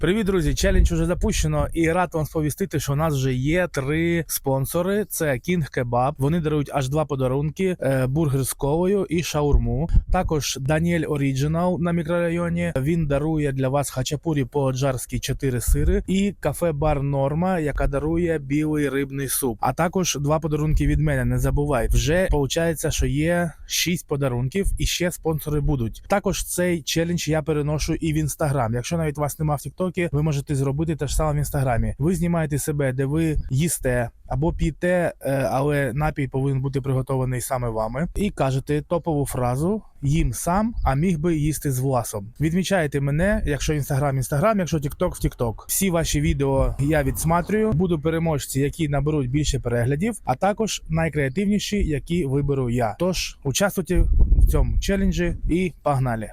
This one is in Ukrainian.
Привіт, друзі! Челендж уже запущено, і рад вам сповістити, що у нас вже є три спонсори: це King Kebab. Вони дарують аж два подарунки: е, бургер з ковою і шаурму. Також Даніель Оріджинал на мікрорайоні. Він дарує для вас хачапурі по джарськи 4 сири і кафе Бар Норма, яка дарує білий рибний суп. А також два подарунки від мене. Не забувай. Вже виходить, що є 6 подарунків, і ще спонсори будуть. Також цей челендж я переношу і в інстаграм. Якщо навіть вас нема в Тіктокі, ви можете зробити те ж саме в інстаграмі. Ви знімаєте себе, де ви їсте або п'єте, е, але напій повинен бути приготований саме вами. І кажете топову фразу їм сам, а міг би їсти з власом. Відмічаєте мене, якщо інстаграм, інстаграм, якщо Тікток, в Тікток. Всі ваші відео я відсматрюю. Буду переможці, які наберуть більше переглядів, а також найкреативніші, які виберу я. Тож участвуйте в цьому челенджі і погнали!